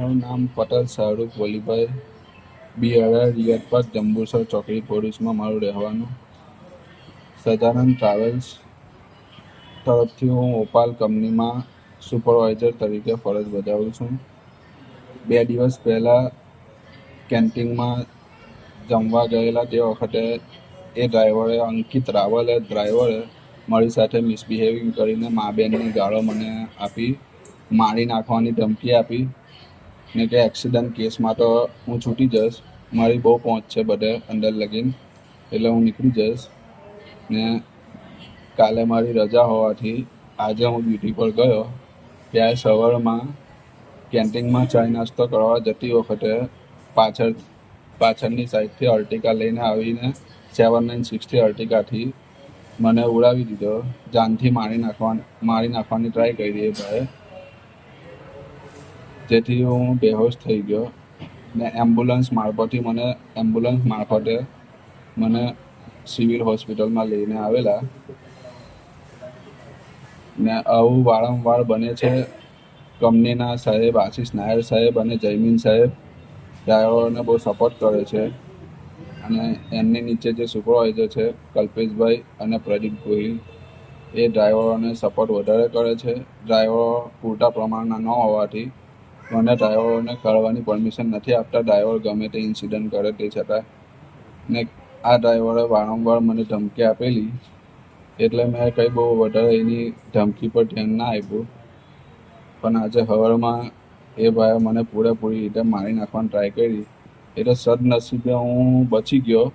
મારું નામ પટેલ શાહરૂખ વલીભાઈ બી અઢાર રિયટ પાર્ક જંબુસર ચોકડી પોલીસમાં મારું રહેવાનું. સજાનંદ ટ્રાવેલ્સ તરફથી હું ઓપાલ કંપનીમાં સુપરવાઇઝર તરીકે ફરજ બજાવું છું. બે દિવસ પહેલાં કેન્ટીનમાં જમવા ગયેલા તે વખતે એ ડ્રાઈવરે અંકિત રાવલે ડ્રાઈવરે મારી સાથે મિસબિહેવિંગ કરીને મા બહેનની ગાળો મને આપી, મારી નાખવાની ધમકી આપી ને કે એક્સિડન્ટ કેસમાં તો હું છૂટી જઈશ. મારી બહુ પહોંચ છે બધે અંદર લગીન. એટલે હું નીકળી જઈશ. ને કાલે મારી રજા હોવાથી આજે હું ડ્યુટી પર ગયો. ત્યારે સવારમાં કેન્ટીનમાં ચાય નાસ્તો કરવા જતી વખતે પાછળ, પાછળની સાઈડથી અર્ટિકા લઈને આવીને સેવન નાઇન સિક્સથી અર્ટિકાથી મને ઉડાવી દીધો. જાનથી મારી નાખવા, મારી નાખવાની ટ્રાય કરી એ ભાઈએ. જેથી હું બેહોશ થઈ ગયો ને એમ્બ્યુલન્સ મારફતથી મને એમ્બ્યુલન્સ મારફતે મને સિવિલ હોસ્પિટલમાં લઈને આવેલા. ને આવું વારંવાર બને છે. કંપનીના સાહેબ, આશીષ નાયર સાહેબ અને જયમીન સાહેબ, ડ્રાઈવરોને બહુ સપોર્ટ કરે છે. અને એમની નીચે જે સુપરવાઇઝર છે, કલ્પેશભાઈ અને પ્રદીપ ગોહિલ, એ ડ્રાઈવરોને સપોર્ટ વધારે કરે છે. ડ્રાઈવરો પૂરતા પ્રમાણના ન હોવાથી મને ડ્રાઈવરોને કરવાની પરમિશન નથી આપતા. ડ્રાઈવર ગમે તે ઇન્સિડન્ટ કરે તે છતાં ને આ ડ્રાઈવરે વારંવાર મને ધમકી આપેલી. એટલે મેં કંઈ બહુ વધારે એની ધમકી પર ધ્યાન ના આપ્યું. પણ આજે હવારમાં એ ભાઈએ મને પૂરેપૂરી રીતે મારી નાખવાની ટ્રાય કરી. એટલે સદનસીબે હું બચી ગયો.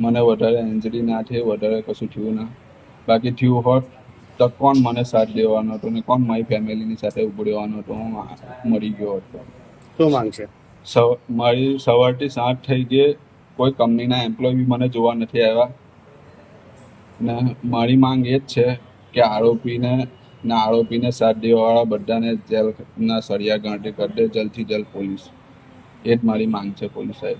મને વધારે ઇન્જરી ના થઈ, વધારે કશું થયું ના. બાકી થયું હોત તો કોણ મને સાથ દેવાનો હતો ને કોણ મારી ફેમિલીની સાથે ઉભું રહેવાનો હતો? હું મરી ગયો હતો. શું માંગ છે? મારી સવારથી સાંજ થઈ ગઈ. કોઈ કંપનીના એમ્પ્લોય બી મને જોવા નથી આવ્યા. ને મારી માંગ એ જ છે કે આરોપીને ના આરોપીને સાથ દેવાવાળા બધાને જેલના સળિયા ગાંઠી કરી દે જલ્દથી જલ્દ પોલીસ. એ જ મારી માંગ છે પોલીસ સાહેબ